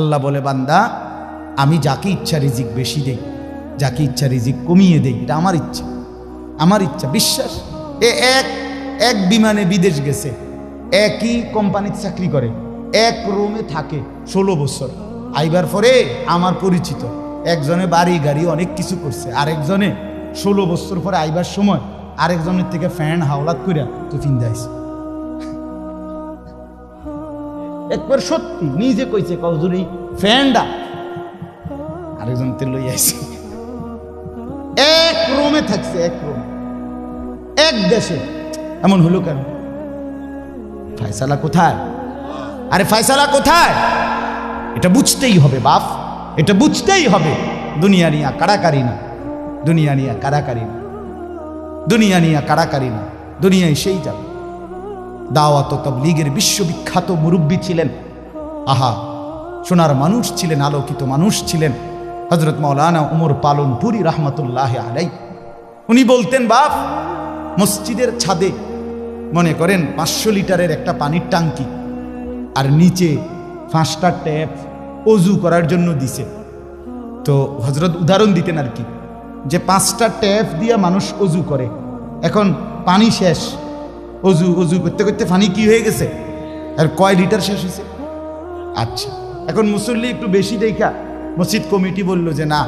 আল্লাহ বলে, বান্দা, আমি যাকে ইচ্ছা রিজিক বেশি দেই, যাকে ইচ্ছা রিজিক কমিয়ে দেই, এটা আমার ইচ্ছা। আমার ইচ্ছা, বিশ্বাস। এ এক এক বিমানে বিদেশ গেছে, একই কোম্পানিতে চাকরি করে, এক রুমে থাকে ষোলো বছর। আইবার পরে আমার পরিচিত, একজনে বাড়ি, গাড়ি অনেক কিছু করছে, আরেকজনে ষোলো বছর পরে আইবার সময়, আরেকজনের থেকে ফ্যান হাওলাত করিয়া তো ফিন্দাইছে। একবার সত্যি নিজে কইছে কজুরি ফ্যানটা আরেকজন তে লই আইছে। এক রুমে থাকছে, এক রুমে। এক দেশে। এমন হলো কেন? ফায়সালা কোথায়? আরে ফায়সালা কোথায়? এটা বুঝতেই হবে, বাপ। এটা বুঝতেই হবে। দুনিয়া নিয়া কারাকারি না। দুনিয়া নিয়া কারাকারি না। দুনিয়া নিয়া কারাকারি না। দুনিয়ায় সেই যাবে দাওয়াত তব তবলিগের বিশ্ববিখ্যাত মুরব্বী ছিলেন। আহা, সোনার মানুষ ছিলেন, আলোকিত মানুষ ছিলেন। হজরত মৌলানা উমর পালন পুরী রহমতুল্লাহ আলাই উনি বলতেন, বাপ, মসজিদের ছাদে, মনে করেন পাঁচশো লিটারের একটা পানির টাঙ্কি আর নিচে পাঁচটা ট্যাপ অজু করার জন্য দিছে। তো হজরত উদাহরণ দিতেন আর কি, যে পাঁচটা ট্যাপ দিয়ে মানুষ অজু করে, এখন পানি শেষ। অজু অজু করতে করতে পানি কি হয়ে গেছে? আর কয় লিটার শেষ হয়েছে? আচ্ছা এখন মুসল্লি একটু বেশি দেখা। মসজিদ কমিটি বলল যে না,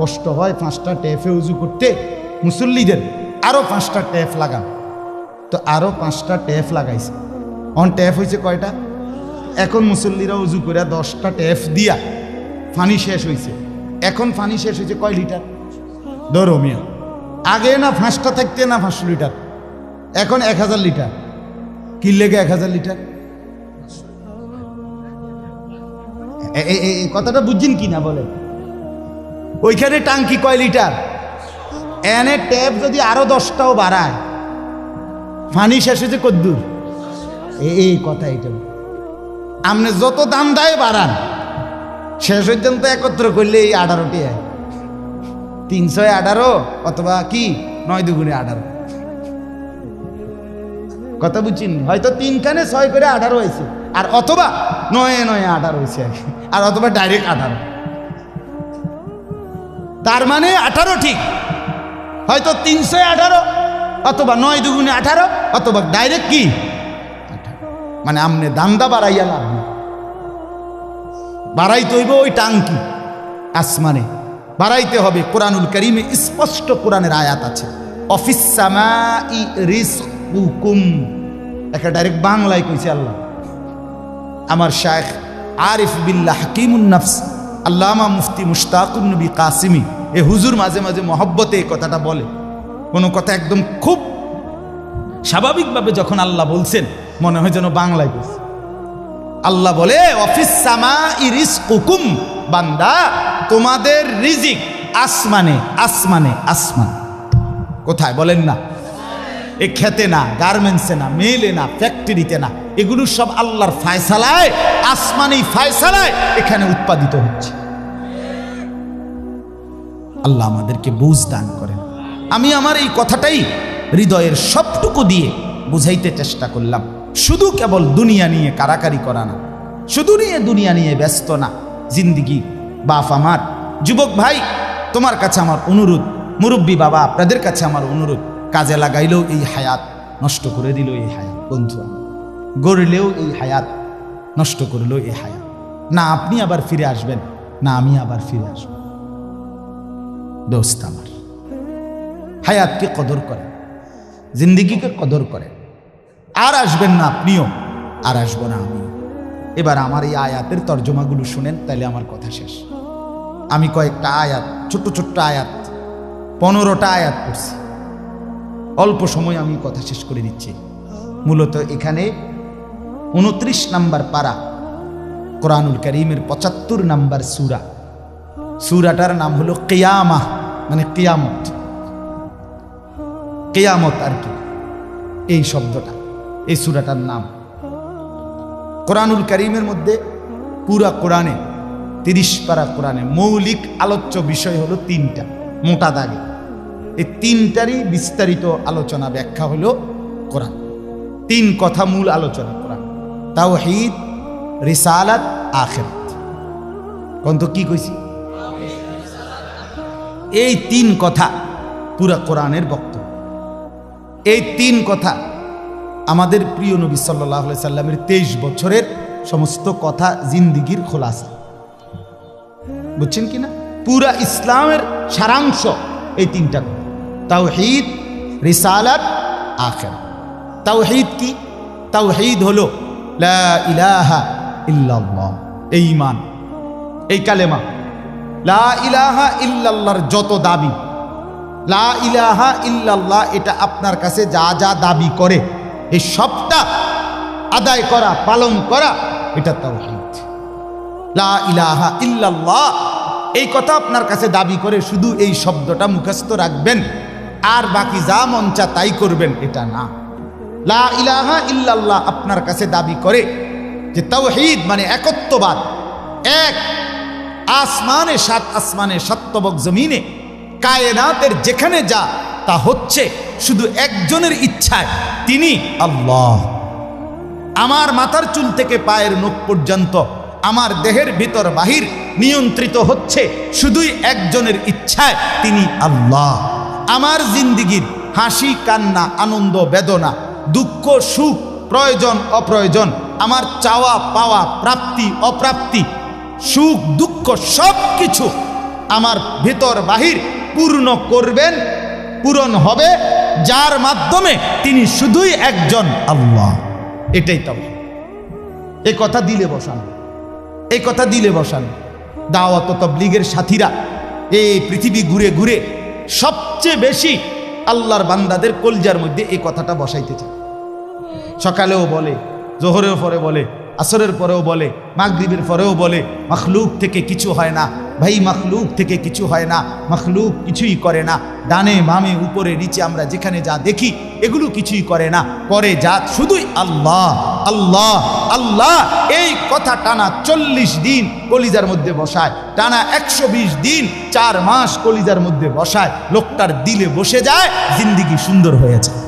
কষ্ট হয় পাঁচটা ট্যাপে উজু করতে, মুসল্লিদের আরও পাঁচটা ট্যাপ লাগান। তো আরও পাঁচটা ট্যাপ লাগাইছে। অন ট্যাপ হয়েছে কয়টা? এখন মুসল্লিরা উজু করে দশটা ট্যাপ দিয়া ফানি শেষ হয়েছে এখন ফানি শেষ হয়েছে কয় লিটার? ধরো মিয়া, আগে না ফাঁসটা থাকতে না পাঁচশো লিটার? এখন এক হাজার লিটার। কি লেগে এক হাজার লিটার? কথাটা বুঝছেন কি না বলে ওইখানে টাঙ্কি কয় লিটার? এনে ট্যাপ যদি আরও দশটাও বাড়ায়, ফানি শেষ হয়েছে কদ্দুর। এই কথা এটা। আপনি যত দাম দেয় বাড়ান, শেষ পর্যন্ত একত্র করলে এই আঠারোটি তিনশো আঠারো অথবা কি? নয় দুগুণে আঠারো। কথা বুঝছেন? হয়তো তিনখানে ছয় করে আঠারো হয়েছে। আর অথবা নয়ে নয়ে আঠারো হয়েছে। আর অথবা ডাইরেক্ট আঠারো তার মানে আঠারো ঠিক। হয়তো তিনশো আঠারো, অথবা নয় দুগুণে আঠারো, অথবা ডাইরেক্ট কি? মানে আমনে দান্দা বাড়াইয়া লাভ। বাড়াইতে হইব ওই টাঙ্কি, আসমানে। বাড়াইতে হবে কোরআনুল করিমে স্পষ্ট কোরআনের আয়াত আছে। অফিস সামাই রিজকুকুম একটা ডাইরেক্ট বাংলায় কইছে আল্লাহ। আমার শায়েখ আরিফ বিল্লাহ হাকিমুন নফস, আল্লামা মুফতি মুশতাকুন নবী কাসিমি, এ হুজুর মাঝে মাঝে মহব্বতে এই কথাটা বলে। কোনো কথা একদম খুব স্বাভাবিকভাবে যখন আল্লাহ বলছেন, মনে হয় যেন বাংলায় বলছে। আল্লাহ বলে, অফিস সামা ইরিস কুকুম বান্দা, তোমাদের রিজিক আসমানে আসমানে, আসমান। কোথায় বলেন না। এ খেতে না, গার্মেন্টসে না, মেলে না, ফ্যাক্টরিতে না, এগুলো সব আল্লাহর ফায়সালায় আসমানেই ফায়সালায় এখানে উৎপাদিত হচ্ছে। আল্লাহ আমাদেরকে বুঝ দান করেন। আমি আমার এই কথাটাই হৃদয়ের সবটুকু দিয়ে বুঝাইতে চেষ্টা করলাম। শুধু কেবল দুনিয়া নিয়ে কারাকারি করা না, শুধু নিয়ে দুনিয়া নিয়ে ব্যস্ত না। জিন্দিগি, বাপ আমার, যুবক ভাই, তোমার কাছে আমার অনুরোধ, মুরব্বী বাবা, আপনাদের কাছে আমার অনুরোধ কাজে লাগাইলেও এই হায়াত নষ্ট করে দিল এই হায়াত, বন্ধু গড়লেও এই হায়াত নষ্ট করলেও এই হায়াত। না আপনি আবার ফিরে আসবেন, না আমি আবার ফিরে আসব। দোস্ত আমার, হায়াতকে কদর করেন, জিন্দিগিকে কদর করেন। আর আসবেন না আপনিও, আর আসব না আমি এবার আমার এই আয়াতের তর্জমাগুলো শুনেন তাহলে আমার কথা শেষ। আমি কয়েকটা আয়াত, ছোট্ট ছোট্ট আয়াত, পনেরোটা আয়াত পড়ছি। অল্প সময় আমি কথা শেষ করে দিচ্ছি। মূলত এখানে উনত্রিশ নাম্বার পারা কোরআনুল করিমের পঁচাত্তর নাম্বার সুরা। সুরাটার নাম হলো কেয়ামা মানে কেয়ামত। কেয়ামত আর কি? এই শব্দটা, এই সুরাটার নাম। কোরআনুল করিমের মধ্যে পুরা কোরআনে, তিরিশ পারা কোরআনে মৌলিক আলোচ্য বিষয় হলো তিনটা, মোটা দাগে। এই তিনটারই বিস্তারিত আলোচনা ব্যাখ্যা হলো কোরআন। তিন কথা মূল আলোচনা কোরআন। তাওহীদ, রিসালাত, আখিরাত। কন্ত কি কইছি? এই তিন কথা পুরা কোরআনের বক্তব্য। এই তিন কথা আমাদের প্রিয় নবী সাল্লাহ সাল্লামের তেইশ বছরের সমস্ত কথা জিন্দিগির খোলাসা। বুঝছেন কি না পুরা ইসলামের সারাংশ এই তিনটা কথা। তাওহীদ, রিসালাত, আখের। তাওহীদ কি? তাওহীদ হলো, লা ইলাহা ইল্লাল্লাহ, এই ইমান এই কালেমা। লা ইলাহা ইল্লাল্লাহর যত দাবি, লা ইলাহা ইল্লাল্লাহ, এটা আপনার কাছে যা যা দাবি করে, এই সবটা আদায় করা, পালন করা, এটা তাওহীদ। লা ইলাহা ইল্লাল্লাহ, এই কথা আপনার কাছে দাবি করে শুধু এই শব্দটা মুখস্থ রাখবেন। আর বাকি যা মন চা তাই করবেন, এটা না। লা ইলাহা ইল্লাল্লাহ আপনার কাছে দাবি করে যে তাওহীদ মানে একত্ববাদ। এক, আসমানে সাত আসমানে সত্যবক জমিনে, কায়নাতের যেখানে যা, তা হচ্ছে শুধু একজনের ইচ্ছায়, তিনি আল্লাহ। আমার মাথার চুল থেকে পায়ের নখ পর্যন্ত, আমার দেহের ভিতর বাহির নিয়ন্ত্রিত হচ্ছে শুধুই একজনের ইচ্ছায়, তিনি আল্লাহ। আমার জিন্দিগির হাসি, কান্না, আনন্দ, বেদনা, দুঃখ, সুখ, প্রয়োজন, অপ্রয়োজন, আমার চাওয়া, পাওয়া, প্রাপ্তি, অপ্রাপ্তি, সুখ, দুঃখ সব কিছু আমার ভেতর বাহির পূর্ণ করবেন, পূরণ হবে, যার মাধ্যমে তিনি শুধুই একজন আল্লাহ। এটাই তবে এই কথা দিলে বসান। এই কথা দিলে বসান। দাওয়াত তবলিগের সাথীরা এই পৃথিবী ঘুরে ঘুরে সবচেয়ে বেশি আল্লাহর বান্দাদের কলজার মধ্যে এই কথাটা বসাইতে চায়। সকালেও বলে জোহরের পরে বলে আসরের পরেও বলে, মাগরিবের পরেও বলে, মখলুক থেকে কিছু হয় না, ভাই, মখলুক থেকে কিছু হয় না, মখলুক কিছুই করে না, ডানে বামে উপরে নিচে আমরা যেখানে যা দেখি, এগুলো কিছুই করে না করে যা শুধুই আল্লাহ আল্লাহ আল্লাহ। এই কথা টানা চল্লিশ দিন কলিজার মধ্যে বসায়, টানা একশো বিশ দিন চার মাস কলিজার মধ্যে বসায়, লোকটার দিলে বসে যায়, জিন্দিগি সুন্দর হয়েছে হ্যাঁ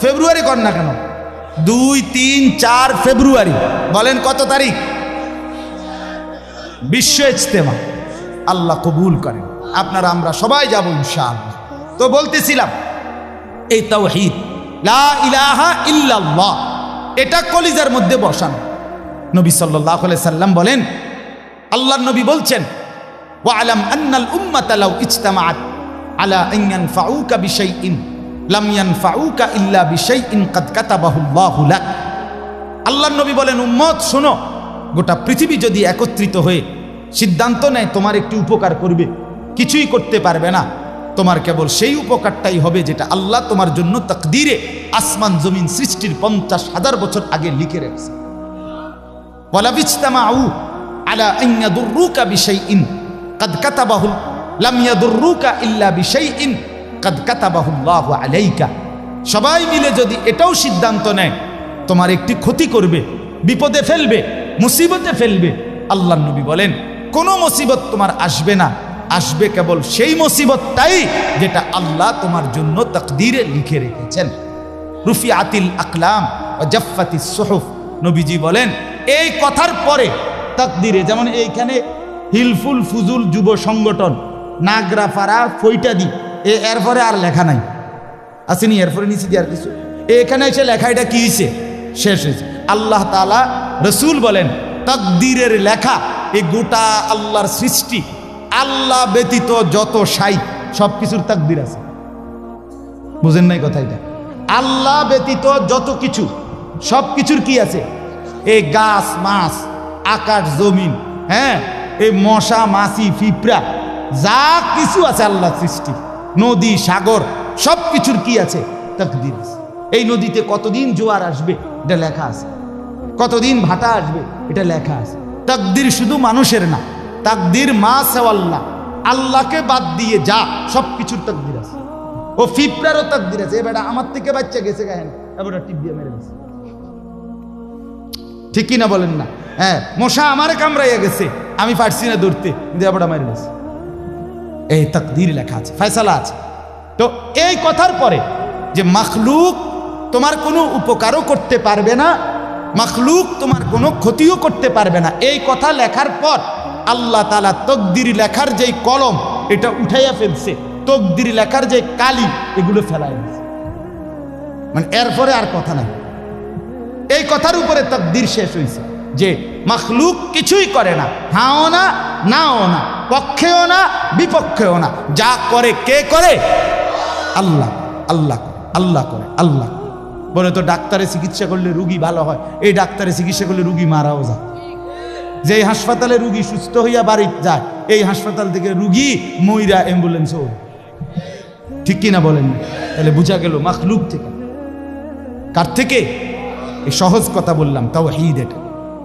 ফেব্রুয়ারি কর না কেন? দুই, তিন, চার ফেব্রুয়ারি। বলেন কত তারিখ? বিশ্ব ইজতেমা। আল্লাহ কবুল করেন। আপনারা, আমরা সবাই যাব ইনশাআল্লাহ। তো বলতেছিলাম, এই তাওহীদ, লা ইলাহা ইল্লাল্লাহ, এটা কলিজার মধ্যে বসানো। নবী আলাইহি সাল্লাম বলেন, আল্লাহর নবী বলছেন, ওয়ালাম আন্নাল উম্মাতা লাউ ইজতামাআত আলা আন ইয়ানফাউকা বিশাইইন। লাম ইয়ানফাউকা ইল্লা বিশাইইন কাদ কাতাবাহু আল্লাহু নবী বলেন, উম্মত, শোনো, গোটা পৃথিবী যদি একত্রিত হয়ে সিদ্ধান্ত নেয় তোমার একটি উপকার করবে, কিছুই করতে পারবে না। তোমার কেবল সেই উপকারটাই হবে যেটা আল্লাহ তোমার জন্য তাকদিরে আসমান জমিন সৃষ্টির পঞ্চাশ হাজার বছর আগে লিখে রেখেছে। ওয়ালাবিজতামাউ আলা আন ইয়াদুররুকা বিশাইইন কাদ কাতাবাহু, লাম ইয়াদুররুকা ইল্লা বিশাইইন আলাইকা। সবাই মিলে যদি এটাও সিদ্ধান্ত নেয়, তোমার একটি ক্ষতি করবে, বিপদে ফেলবে, মুসিবতে ফেলবে আল্লাহ নবী বলেন, কোনো মুসিবত তোমার আসবে না, আসবে কেবল সেই মুসিবতটাই যেটা আল্লাহ তোমার জন্য তকদিরে লিখে রেখেছেন। রুফি আতিল আকলাম ও জাফাতি সোহফ। নবীজি বলেন, এই কথার পরে তকদিরে, যেমন এইখানে হিলফুল ফুজুল যুব সংগঠন নাগরাফারা ফৈটাদি এ এরপরে আর লেখা নাই। আসেনি, এরপরে নিচে দিয়ে আর কিছু। এখানে এসে লেখা, এটা কি হয়েছে শেষ হয়েছে আল্লাহ তালা রসুল বলেন, তাকদিরের লেখা এই গোটা আল্লাহর সৃষ্টি, আল্লাহ ব্যতীত যত সাই সব কিছুর তাকদির আছে। বুঝেন নাই কথা এটা? আল্লাহ ব্যতীত যত কিছু সব কিছুর কি আছে? এই গাছ, মাছ, আকাশ, জমিন হ্যাঁ? এই মশা, মাছি, পিঁপড়া, যা কিছু আছে আল্লাহ সৃষ্টি। নদী, সাগর সব কিছুর কি আছে? তাকদির আছে। এই নদীতে কতদিন জোয়ার আসবে? এটা লেখা আছে। কতদিন ভাটা আসবে? এটা লেখা আছে। তাকদির শুধু মানুষের না, তাকদির মা সেওয়াল্লাহ। আল্লাহকে বাদ দিয়ে যা সব কিছুর তাকদির আছে। ও ফিফরারও তাকদির আছে। এবার আমার থেকে বাচ্চা গেছে গাহেন এবার টিপ দিয়ে মেরে গেছে ঠিক কিনা বলেন না? হ্যাঁ মশা আমারে কামড়াইয়া গেছে। আমি পারছি না ধরতে। কিন্তু এবার মেরে গেছে এই তাকদির লেখা আছে, ফয়সালা আছে। তো এই কথার পরে যে মখলুক তোমার কোনো উপকারও করতে পারবে না, মখলুক তোমার কোনো ক্ষতিও করতে পারবে না। এই কথা লেখার পর আল্লাহ তালা তকদির লেখার যেই কলম, এটা উঠাইয়া ফেলছে। তকদির লেখার যে কালি, এগুলো দিছে মানে এরপরে আর কথা নাই। এই কথার উপরে তকদির শেষ হয়েছে যে মখলুক কিছুই করে না। হাও না, নাও না, পক্ষেও না, বিপক্ষেও না। যা করে কে করে? আল্লাহ আল্লাহ আল্লাহ করে, আল্লাহ। বলে তো ডাক্তারে চিকিৎসা করলে রুগী ভালো হয়। এই ডাক্তারে চিকিৎসা করলে রুগী মারাও যায়। যে হাসপাতালে রুগী সুস্থ হইয়া বাড়ি যায়, এই হাসপাতাল থেকে রুগী মইরা অ্যাম্বুলেন্সও ঠিক কিনা বলেন? তাহলে বুঝা গেল মাখলুক থেকে। কার থেকে? এই সহজ কথা বললাম তাও হিদ এটা।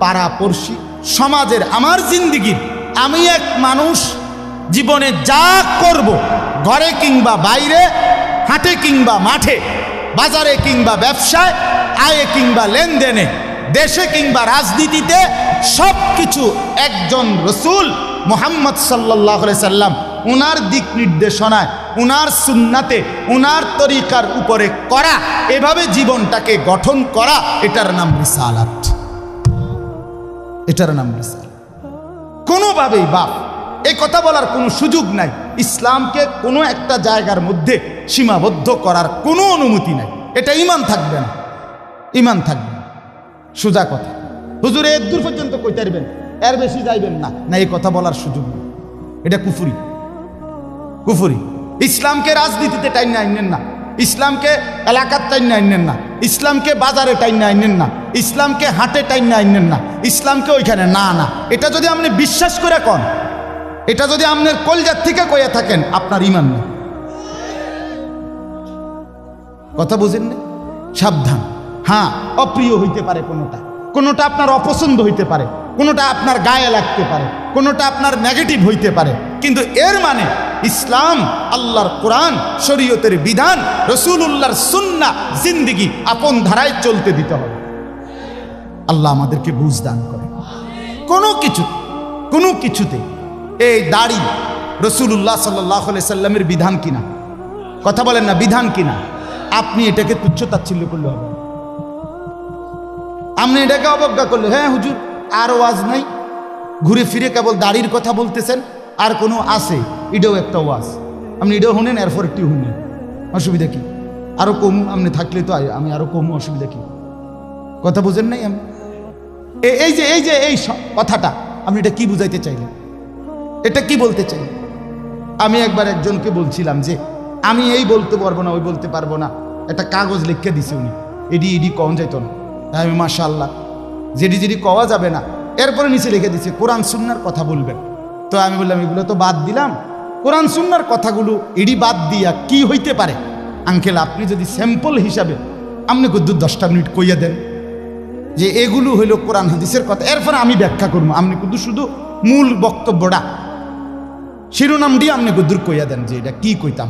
পাড়াপড়শি, সমাজের আমার জিন্দিগির আমি এক মানুষ, জীবনে যা করব, ঘরে কিংবা বাইরে, হাটে কিংবা মাঠে, বাজারে কিংবা ব্যবসায়, আয়ে কিংবা লেনদেনে, দেশে কিংবা রাজনীতিতে সব কিছু একজন রসুল মোহাম্মদ সাল্লাহ সাল্লাম উনার দিক নির্দেশনায়, উনার সুন্নাতে, উনার তরিকার উপরে করা, এভাবে জীবনটাকে গঠন করা, এটার নাম রিসালাত। এটার নাম রিসালাত কোনোভাবেই বাপ, এই কথা বলার কোনো সুযোগ নাই। ইসলামকে কোনো একটা জায়গার মধ্যে সীমাবদ্ধ করার কোনো অনুমতি নাই। এটা ইমান থাকবে না। ইমান থাকবে সোজা কথা। হুজুর এর দূর পর্যন্ত কইতে পারবেন, এর বেশি যাইবেন না। না, এই কথা বলার সুযোগ নেই। এটা কুফুরি। কুফুরি। ইসলামকে রাজনীতিতে টাইন আইনেন না। ইসলামকে এলাকার টাইন আইনেন না, ইসলামকে বাজারে টাইন আইনেন না, ইসলামকে হাটে টাইন আইনেন না, ইসলামকে ওইখানে না না। এটা যদি আপনি বিশ্বাস করে কন, এটা যদি আপনার কলজার থেকে কইয়া থাকেন, আপনার ইমান নেই। কথা বুঝেন না? সাবধান। হ্যাঁ অপ্রিয় হইতে পারে কোনোটা। কোনোটা আপনার অপছন্দ হইতে পারে, কোনোটা আপনার গায়ে লাগতে পারে, কোনোটা আপনার নেগেটিভ হইতে পারে। কিন্তু এর মানে ইসলাম, আল্লাহর কোরআন, শরীয়তের বিধান রসুল্লাহর সুন্না জিন্দিগি আপন ধারায় চলতে দিতে হবে। আল্লাহ আমাদেরকে বুঝ দান করে কোনো কিছু কোনো কিছুতে এই দাড়ি রসুল্লাহ সাল্লাহ সাল্লামের বিধান কিনা? কথা বলেন না, বিধান কিনা? আপনি এটাকে তুচ্ছ তাচ্ছিল্য করলে হবে। আপনি এটাকে অবজ্ঞা করলে হ্যাঁ হুজুর, আর ওয়াজ নাই। ঘুরে ফিরে কেবল দাড়ির কথা বলতেছেন, আর কোনো আছে? এটাও একটা ওয়াজ। আপনি এটাও শুনেন, এরপর একটি শুনেন। অসুবিধা কি? আরও কম আপনি থাকলে তো আমি আরও কম অসুবিধা কি? কথা বুঝেন নাই আমি এই যে এই যে এই কথাটা, আপনি এটা কি বুঝাইতে চাইলেন? এটা কি বলতে চাই আমি একবার একজনকে বলছিলাম যে, আমি এই বলতে পারব না, ওই বলতে পারব না। একটা কাগজ লিখে দিছে উনি। এডি, ইডি কম যাইতো না। আমি মাশাল্লাহ যেডি যেডি কওয়া যাবে না, এরপরে নিচে লিখে দিছে, কোরআন, সুন্নার কথা বলবেন। তো আমি বললাম, এগুলো তো বাদ দিলাম। কোরআন সুন্নার কথাগুলো এডি বাদ দিয়া কি হইতে পারে? আঙ্কেল, আপনি যদি স্যাম্পল হিসাবে আপনি দু দশটা মিনিট কইয়া দেন। যে এগুলো হইল কোরআন হাদিসের কথা। এরপরে আমি ব্যাখ্যা করব। আপনি কিন্তু শুধু মূল বক্তব্যটা। শিরোনাম দিয়ে আপনি গুদুর কইয়া দেন যে এটা কি কইতাম।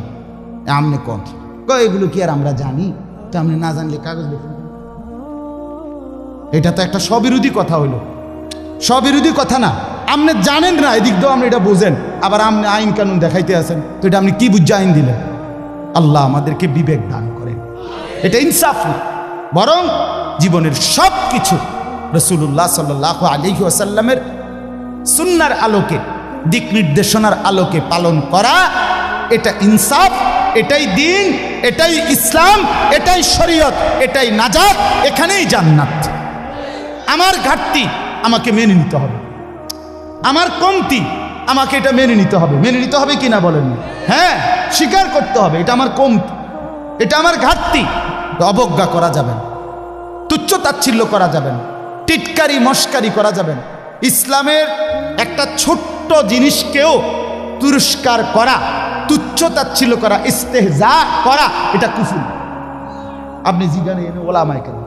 আমনে কন ক এগুলো কি আর আমরা জানি? তো আপনি না জানলে কাগজ লিখুন এটা তো একটা স্ববিরোধী কথা হইল। স্ববিরোধী কথা না। আপনি জানেন না, এদিক দিয়েও আপনি এটা বোঝেন। আবার আপনি আইন কানুন দেখাইতে আছেন, তো এটা আপনি কি বুঝে আইন দিলেন? আল্লাহ আমাদেরকে বিবেক দান করেন। এটা ইনসাফ না, বরং জীবনের সব কিছু রসুল্লাহ সাল্লাহ আলহি আসাল্লামের সুন্নার আলোকে, দিক নির্দেশনার আলোকে পালন করা, এটা ইনসাফ, এটাই দিন, এটাই ইসলাম, এটাই শরীয়ত, এটাই নাজাত, এখানেই জান্নাত। আমার ঘাটতি আমাকে মেনে নিতে হবে। আমার কমতি, আমাকে এটা মেনে নিতে হবে। মেনে নিতে হবে কিনা বলেন? হ্যাঁ স্বীকার করতে হবে, এটা আমার কমতি। এটা আমার ঘাটতি। অবজ্ঞা করা যাবে না। তুচ্ছ তাচ্ছিল্য করা যাবে না। টিটকারি, মস্কারি করা যাবে না। ইসলামের একটা ছোট্ট জিনিসকেও তুরস্কার করা, তুচ্ছ তাচ্ছিল্য করা, ইস্তেহজা করা, এটা কুফুল আপনি জিগানে এনে ওলামায় কেন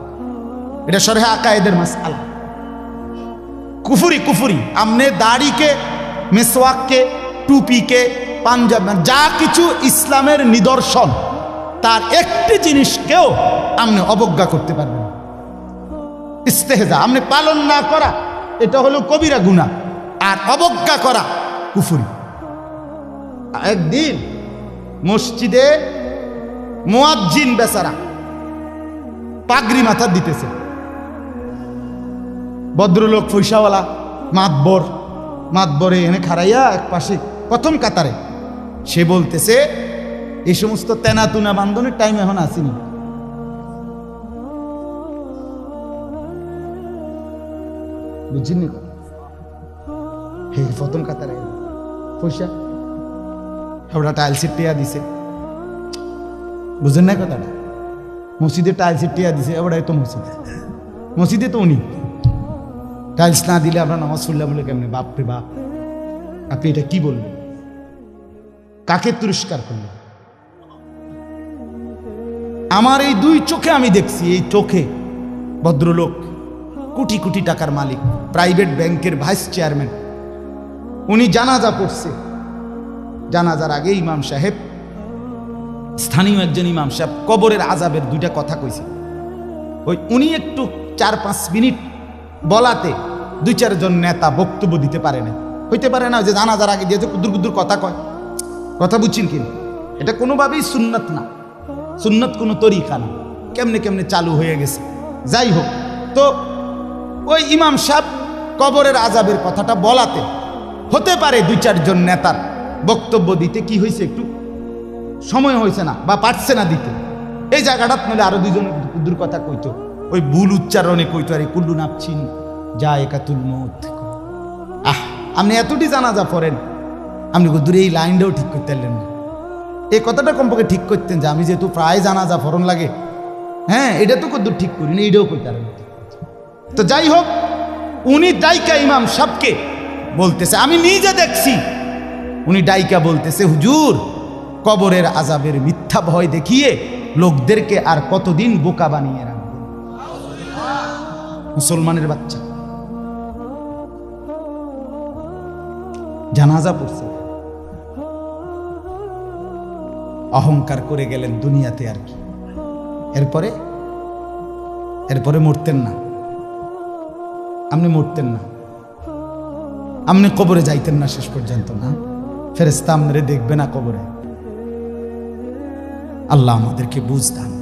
এটা সরে আকায়েদের মাস আলা কুফুরি কুফুরি। আমনে দাড়িকে, মেসওয়াককে, টুপিকে, পাঞ্জাব যা কিছু ইসলামের নিদর্শন, তার একটি জিনিসকেও আপনি অবজ্ঞা করতে পারবেন। ইস্তেহেজা আপনি পালন না করা, এটা হলো কবিরা গুণা আর অবজ্ঞা করা, কুফুরি। একদিন মসজিদে মোয়াজ্জিন বেচারা পাগড়ি মাথা দিতেছে। ভদ্রলোক পয়সাওয়ালা, মাতবর, মাতবরে এনে খারাইয়া এক পাশে প্রথম কাতারে। সে বলতেছে এই সমস্ত তেনাতুনা বান্ধনের টাইম এখন আসেনি। বুঝিনি হে প্রথম কাতারে পয়সা? ওটা টাইলসের টিয়া দিছে। বুঝেন না কথাটা? মসজিদে টাইলসের টিয়া দিছে ওটাই তো মসজিদ। মসজিদে তো উনি। টাইলস না দিলে আমরা নামাজ পড়লাম বলে কেমনি? বাপরে বাপ। আপনি এটা কি বললেন? কাকে তুরস্কার করলেন? আমার এই দুই চোখে আমি দেখছি, এই চোখে ভদ্রলোক, কোটি কোটি টাকার মালিক প্রাইভেট ব্যাংকের ভাইস চেয়ারম্যান উনি জানাজা পড়ছে। জানাজার আগে ইমাম সাহেব, স্থানীয় একজন ইমাম সাহেব কবরের আজাবের দুইটা কথা কইছে। ওই উনি একটু চার পাঁচ মিনিট বলাতে দুই চারজন নেতা বক্তব্য দিতে পারে না হইতে পারে না যে জানা জানাজার আগে দিয়ে যে কুদুর কুদুর কথা কয়। কথা বুঝছেন কি? এটা কোনোভাবেই সুন্নত না। সুন্নত কোনো তরিকা না। কেমনে কেমনে চালু হয়ে গেছে। যাই হোক, তো ওই ইমাম সাহেব কবরের আজাবের কথাটা বলাতে হতে পারে দুই চারজন নেতার বক্তব্য দিতে। কি হয়েছে একটু? সময় হয়েছে না বা পারছে না দিতে। এই জায়গাটাত নইলে আরও দুইজন দূর কথা কইতো। ওই ভুল উচ্চারণে কইতো, আরে কুল্লু নাপছিন যা একাতুল মত আহ, আপনি এতটি জানাজা পড়েন, আপনি দূরে এই লাইনটাও ঠিক করতে পারলেন না। এই কথাটা কমপক্ষে ঠিক করতেন যে আমি যেহেতু প্রায় জানাজা ফরন লাগে হ্যাঁ এটা তো কদ্দূর ঠিক করি না, এইটাও করতে পারেন তো যাই হোক, উনি ডাইকা ইমাম সবকে বলতেছে, আমি নিজে দেখছি। উনি ডাইকা বলতেছে, হুজুর, কবরের আজাবের মিথ্যা ভয় দেখিয়ে লোকদেরকে আর কতদিন বোকা বানিয়ে রাখবে? মুসলমানের বাচ্চা। জানাজা পড়ছে। অহংকার করে গেলেন দুনিয়াতে আর কি। এরপরে? এরপরে মরতেন না। আপনি মরতেন না। আপনি কবরে যাইতেন না শেষ পর্যন্ত না। ফেরেস্তা আপনারে দেখবে না কবরে। আল্লাহ আমাদেরকে বুঝ দান।